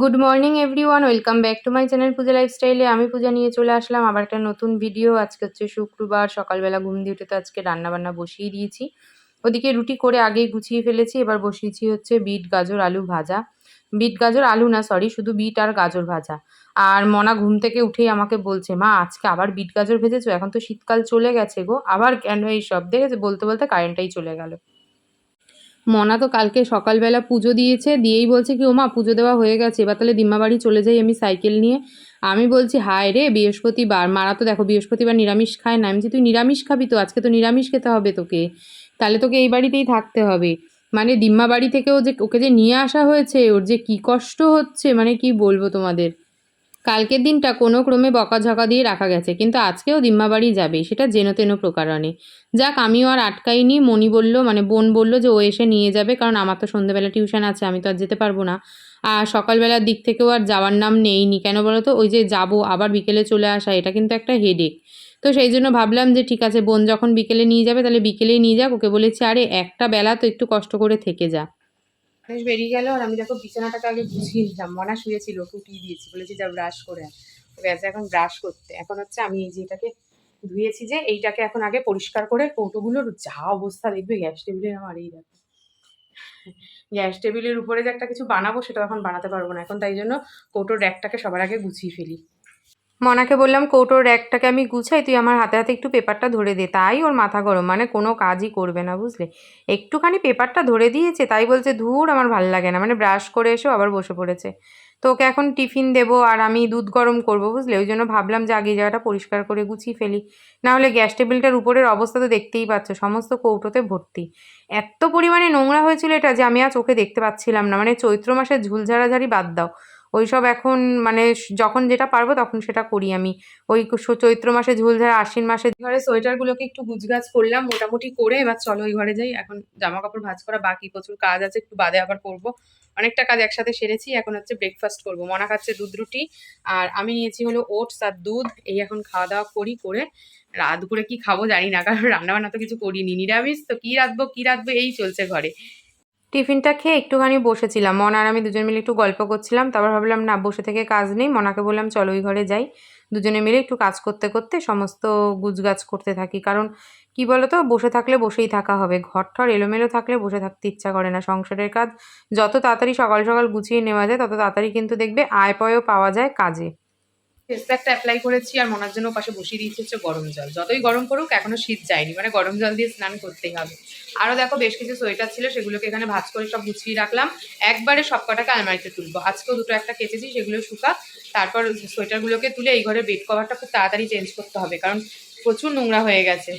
Good morning everyone welcome back to my channel Puja লাইফস্টাইলে আমি পূজা নিয়ে চলে আসলাম। আবার একটা নতুন ভিডিও আজকে হচ্ছে শুক্রবার। সকালবেলা ঘুম দিয়ে উঠে তো আজকে রান্নাবান্না বসিয়ে দিয়েছি। ওদিকে রুটি করে আগেই গুছিয়ে ফেলেছি। এবার বসিয়েছি হচ্ছে বিট, গাজর, আলু ভাজা। বিট, গাজর, আলু না সরি শুধু বিট আর গাজর ভাজা। আর মনা ঘুম থেকে উঠেই আমাকে বলছে, মা, আজকে আবার বিট, গাজর ভেজেছো? এখন তো শীতকাল চলে গেছে গো। আবার কেন এই সব? দেখেছে? বলতে বলতে কারেন্টটাই চলে গেল। মনা তো কালকে সকালবেলা পুজো দিয়েছে, দিয়েই বলছে কি, ওমা, পুজো দেওয়া হয়ে গেছে, এবার তাহলে দিম্মা বাড়ি চলে যাই আমি সাইকেল নিয়ে। আমি বলছি, হায় রে, বৃহস্পতিবার, মারা তো দেখো বৃহস্পতিবার নিরামিষ খায় না। আমি যে তুই নিরামিষ খাবি তো, আজকে তো নিরামিষ খেতে হবে তোকে, তাহলে তোকে এই বাড়িতেই থাকতে হবে। মানে দিম্মা বাড়ি থেকেও যে, ওকে যে নিয়ে আসা হয়েছে, ওর যে কি কষ্ট হচ্ছে মানে কি বলব তোমাদের? কালকের দিনটা কোনো ক্রমে বকাঝকা দিয়ে রাখা গেছে, কিন্তু আজকেও দিম্মা বাড়ি যাবে, সেটা যেন তেন প্রকারণে। যাক, আমিও আর আটকাইনি মনি বলল মানে বোন বলল যে ও এসে নিয়ে যাবে, কারণ আমার তো সন্ধ্যেবেলা টিউশন আছে, আমি তো আর যেতে পারব না। আর সকালবেলার দিক থেকেও আর যাওয়ার নাম নেইনি, কেন বলো তো? ওই যে যাব, আবার বিকেলে চলে আসা, এটা কিন্তু একটা হেডেক তো সেই জন্য ভাবলাম যে ঠিক আছে, বোন যখন বিকেলে নিয়ে যাবে, তাহলে বিকেলেই নিয়ে যাক, ওকে বলেছি, আরে, একটা বেলা তো একটু কষ্ট করে থেকে যা। বেশ বেরিয়ে গেল আর আমি দেখো বিছানাটাকে আগে গুছিয়ে নিলাম। মনা শুয়েছিল উঠিয়ে দিয়েছি, বলেছি যা ব্রাশ করে গেছে এখন ব্রাশ করতে। এখন হচ্ছে আমি এই যে এটাকে ধুয়েছি যে এইটাকে এখন আগে পরিষ্কার করে কৌটোগুলোর যা অবস্থা দেখবে গ্যাস টেবিলের আমার এই দেখো। গ্যাস টেবিলের উপরে যে একটা কিছু বানাবো সেটা এখন বানাতে পারব না। এখন তাই জন্য কৌটোর র্যাকটাকে সবার আগে গুছিয়ে ফেলি। মনাকে বললাম, কৌটোর র্যাকটাকে আমি গুছাই, তুই আমার হাতে হাতে একটু পেপারটা ধরে দে। তাই ওর মাথা গরম মানে কোনো কাজই করবে না, বুঝলে? একটুখানি পেপারটা ধরে দিয়েছে, তাই বলছে, ধুর, আমার ভালো লাগে না। মানে ব্রাশ করে এসেও আবার বসে পড়েছে। তো ওকে এখন টিফিন দেবো আর আমি দুধ গরম করব, বুঝলে? ওই জন্য ভাবলাম যে আগে জায়গাটা পরিষ্কার করে গুছিয়ে ফেলি। না হলে গ্যাস টেবিলটার উপরের অবস্থা তো দেখতেই পাচ্ছ, সমস্ত কৌটোতে ভর্তি। এত পরিমাণে নোংরা হয়েছিল এটা যে আমি আর চোখে দেখতে পাচ্ছিলাম না। মানে চৈত্র মাসের ঝুলঝাড়াঝাড়ি বাদ দাও। ওইসব এখন মানে যখন যেটা পারব তখন সেটা করি আমি। ওই চৈত্র মাসে ঝুলঝাড় আশ্বিন মাসে ঘরে সোয়েটারগুলোকে একটু গুছগাছ করলাম মোটামুটি করে, এবার চলো ওই ঘরে যাই। এখন জামা কাপড় ভাঁজ করা বাকি, প্রচুর কাজ আছে, একটু বাদে আবার করব। অনেকটা কাজ একসাথে সেরেছি, এখন হচ্ছে ব্রেকফাস্ট করব। মনা খাচ্ছে দুধ রুটি, আর আমি নিয়েছি হলো ওটস আর দুধ। এই এখন খাওয়া দাওয়া করি করে রাত দুপুরে কি খাব জানি না, কারণ রান্না বান্না তো কিছু করিনি। নিরামিষ তো কি রাঁধবো কি রাঁধবো, এই চলছে ঘরে। টিফিনটা খেয়ে একটুখানি বসেছিলাম। মনা আর আমি দুজন মিলে একটু গল্প করছিলাম, তারপর ভাবলাম, না, বসে থেকে কাজ নেই। মনাকে বললাম, চলো ওই ঘরে যাই। দুজনে মিলে একটু কাজ করতে করতে সমস্ত গুজগাছ করতে থাকি। কারণ কি বলো তো বসে থাকলে বসেই থাকা হবে। ঘর ঠর এলোমেলো থাকলে বসে থাকতে ইচ্ছা করে না। সংসারের কাজ যত তাড়াতাড়ি সকাল সকাল গুছিয়ে নেওয়া যায়, তত তাড়াতাড়ি কিন্তু দেখবে আয় পয়ও পাওয়া যায় কাজে। ফেস প্যাকটা অ্যাপ্লাই করেছি আর মনার জন্য পাশে বসিয়ে দিয়েছি হচ্ছে গরম জল। যতই গরম করুক এখনও শীত যায়নি। মানে গরম জল দিয়ে স্নান করতেই হবে। আরও দেখো বেশ কিছু সোয়েটার ছিল, সেগুলোকে এখানে ভাজ করে সব গুছিয়ে রাখলাম। একবারে সব কটাকে আলমারিতে তুলবো। আজকেও দুটো একটা কেচেছি সেগুলো শুকা। তারপর সোয়েটারগুলোকে তুলে এই ঘরের বেড কভারটা খুব তাড়াতাড়ি চেঞ্জ করতে হবে, কারণ প্রচুর নোংরা হয়ে গেছে।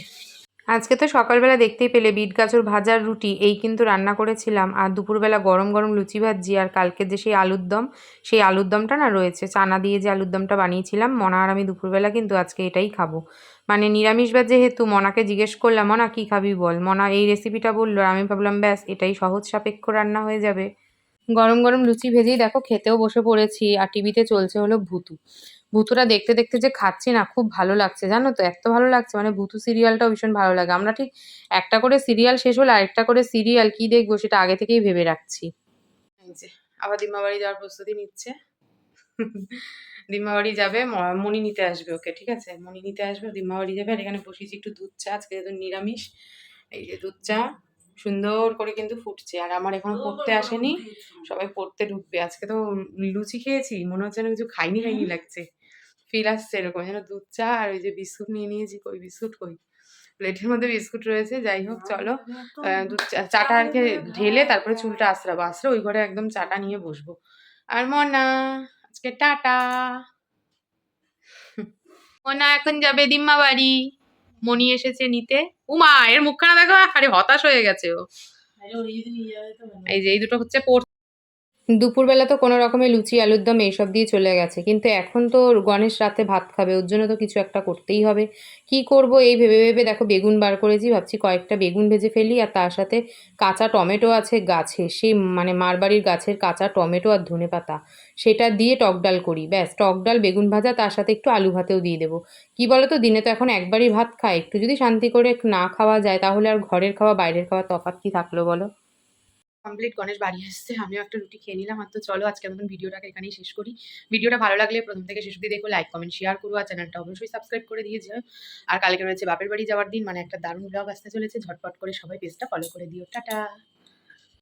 আজকে তো সকালবেলা দেখতেই পেলে বিট গাজর ভাজার রুটি, এই কিন্তু রান্না করেছিলাম। আর দুপুরবেলা গরম গরম লুচি ভাজি আর কালকে যে সেই আলুর দম, সেই আলুর দমটা না রয়েছে, চানা দিয়ে যে আলুর দমটা বানিয়েছিলাম, মনা আর আমি দুপুরবেলা কিন্তু আজকে এটাই খাব। মানে নিরামিষবার যেহেতু, মনাকে জিজ্ঞেস করলাম, মনা, কী খাবি বল? মনা এই রেসিপিটা বলল, আমি ভাবলাম, ব্যাস, এটাই সহজ সাপেক্ষ রান্না হয়ে যাবে। গরম গরম লুচি ভেজেই দেখো, খেতেও বসে পড়েছি, আর টিভিতে চলছে হলো ভুতু। ভুতুরা দেখতে দেখতে যে খাচ্ছি না খুব ভালো লাগছে জানো তো? এত ভালো লাগছে মানে ভুতু সিরিয়ালটাও ভীষণ ভালো লাগে। আমরা ঠিক একটা করে সিরিয়াল শেষ হলে আরেকটা করে সিরিয়াল কি দেখব সেটা আগে থেকেই ভেবে রাখছি। আবার দিম্মা বাড়ি যাওয়ার প্রস্তুতি নিচ্ছে। দিম্মা বাড়ি যাবে ম- মণি নিতে আসবে ওকে ঠিক আছে? মণি নিতে আসবে দিম্মা বাড়ি যাবে আর এখানে বসিয়েছি একটু দুধ চা আজকে যেহেতু নিরামিষ এই যে দুধ চা সুন্দর করে কিন্তু ফুটছে। আর আমার এখনও পড়তে আসেনি সবাই পড়তে ঢুকবে। আজকে তো লুচি খেয়েছি মনে হচ্ছে যেন কিছু খাইনি খাইনি লাগছে। ফিল আসছে এরকম যেন দুধ চা আর ওই যে বিস্কুট নিয়ে নিয়েছি কই বিস্কুট কই? প্লেটের মধ্যে বিস্কুট রয়েছে যাই হোক চলো। দুধ চাটা আর কি ঢেলে তারপরে চুলটা আশ্রাবো আশ্রে ওই ঘরে একদম চাটা নিয়ে বসবো। আর মনা আজকে টাটা। মনা এখন যাবে দিম্মা বাড়ি। মনি এসেছে নিতে। উমা এর মুখখানা দেখো আরে হতাশ হয়ে গেছে ও। এই যে এই দুটো হচ্ছে দুপুরবেলা তো কোনো রকমের লুচি, আলুর দম এইসব দিয়ে চলে গেছে। কিন্তু এখন তো গণেশ রাতে ভাত খাবে, ওর জন্য তো কিছু একটা করতেই হবে। কি করব এই ভেবে ভেবে দেখো বেগুন বার করেছি, ভাবছি কয়েকটা বেগুন ভেজে ফেলি আর তার সাথে কাঁচা টমেটো আছে গাছে, সেই মানে মারবাড়ির গাছের কাঁচা টমেটো আর ধনে পাতা, সেটা দিয়ে টক ডাল করি। ব্যাস, টক ডাল, বেগুন ভাজা, তার সাথে একটু আলু ভাতেও দিয়ে দেবো। কি বলো তো দিনে তো এখন একবারই ভাত খায়, একটু যদি শান্তি করে না খাওয়া যায়, তাহলে আর ঘরের খাওয়া, বাইরের খাওয়া তফাৎ কি থাকল বলো? কমপ্লিট গণেশ বাড়ি এসছে। আমিও একটা রুটি খেয়ে নিলাম। আর তো চলো আজকে মতন ভিডিওটাকে এখানেই শেষ করি। ভিডিওটা ভালো লাগলে প্রথম থেকে শেষ অব্দি দেখো লাইক কমেন্ট শেয়ার করো, আর চ্যানেলটা অবশ্যই সাবস্ক্রাইব করে দিয়ে যাও। আর কালকে রয়েছে বাপের বাড়ি যাওয়ার দিন মানে একটা দারুণ ব্লগ আসতে চলেছে। ঝটপট করে সবাই পেজটা ফলো করে দিও। টাটা!